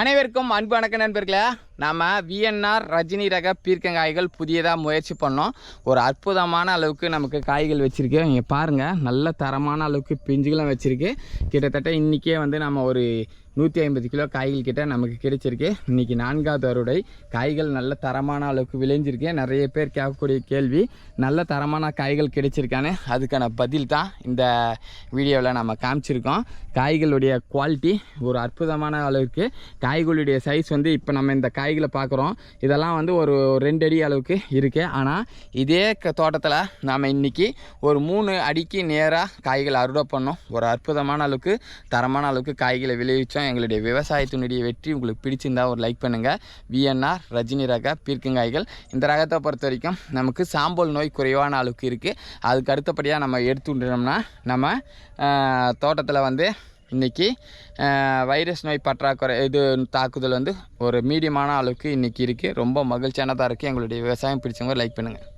அனைவருக்கும் அன்பு வணக்க நண்பர்களே. நாம் விஎன்ஆர் ரஜினி ரக பீர்க்கங்காய்கள் புதியதாக முயற்சி பண்ணோம். ஒரு அற்புதமான அளவுக்கு நமக்கு காய்கள் வச்சுருக்கு. இங்கே பாருங்கள் நல்ல தரமான அளவுக்கு பிஞ்சுகளும் வச்சுருக்கு. கிட்டத்தட்ட இன்றைக்கே வந்து நம்ம ஒரு நூற்றி ஐம்பது கிலோ காய்கள் கிட்ட நமக்கு கிடைச்சிருக்கு. இன்றைக்கி நான்காவது அறுவடை. காய்கள் நல்ல தரமான அளவுக்கு விளைஞ்சிருக்கு. நிறைய பேர் கேட்கக்கூடிய கேள்வி நல்ல தரமான காய்கள் கிடைச்சிருக்கான்னு அதுக்கான பதில் தான் இந்த வீடியோவில் நம்ம காமிச்சிருக்கோம். காய்களுடைய குவாலிட்டி ஒரு அற்புதமான அளவுக்கு காய்களுடைய சைஸ் வந்து இப்போ நம்ம இந்த காய் காய்களை பார்க்குறோம். இதெல்லாம் வந்து ஒரு ரெண்டு அடி அளவுக்கு இருக்குது ஆனால் இதே க தோட்டத்தில் நாம் இன்றைக்கி ஒரு மூணு அடிக்கு நேராக காய்களை அறுவடை பண்ணோம். ஒரு அற்புதமான அளவுக்கு தரமான அளவுக்கு காய்களை விளைவிச்சோம். எங்களுடைய விவசாயத்தினுடைய வெற்றி உங்களுக்கு பிடிச்சிருந்தா ஒரு லைக் பண்ணுங்கள் விஎன்ஆர் ரஜினி ரக பீர்க்கங்காய்கள் இந்த ரகத்தை பொறுத்த வரைக்கும் நமக்கு சாம்பல் நோய் குறைவான அளவுக்கு இருக்குது அதுக்கு அடுத்தபடியாக நம்ம எடுத்துட்டோம்னா நம்ம தோட்டத்தில் வந்து இன்றைக்கி வைரஸ் நோய் பற்றாக்குறை இது தாக்குதல் வந்து ஒரு மீடியமான அளவுக்கு இன்றைக்கி இருக்குது ரொம்ப மகிழ்ச்சியானதாக இருக்குது எங்களுடைய விவசாயம் பிடிச்சவங்க லைக் பண்ணுங்கள்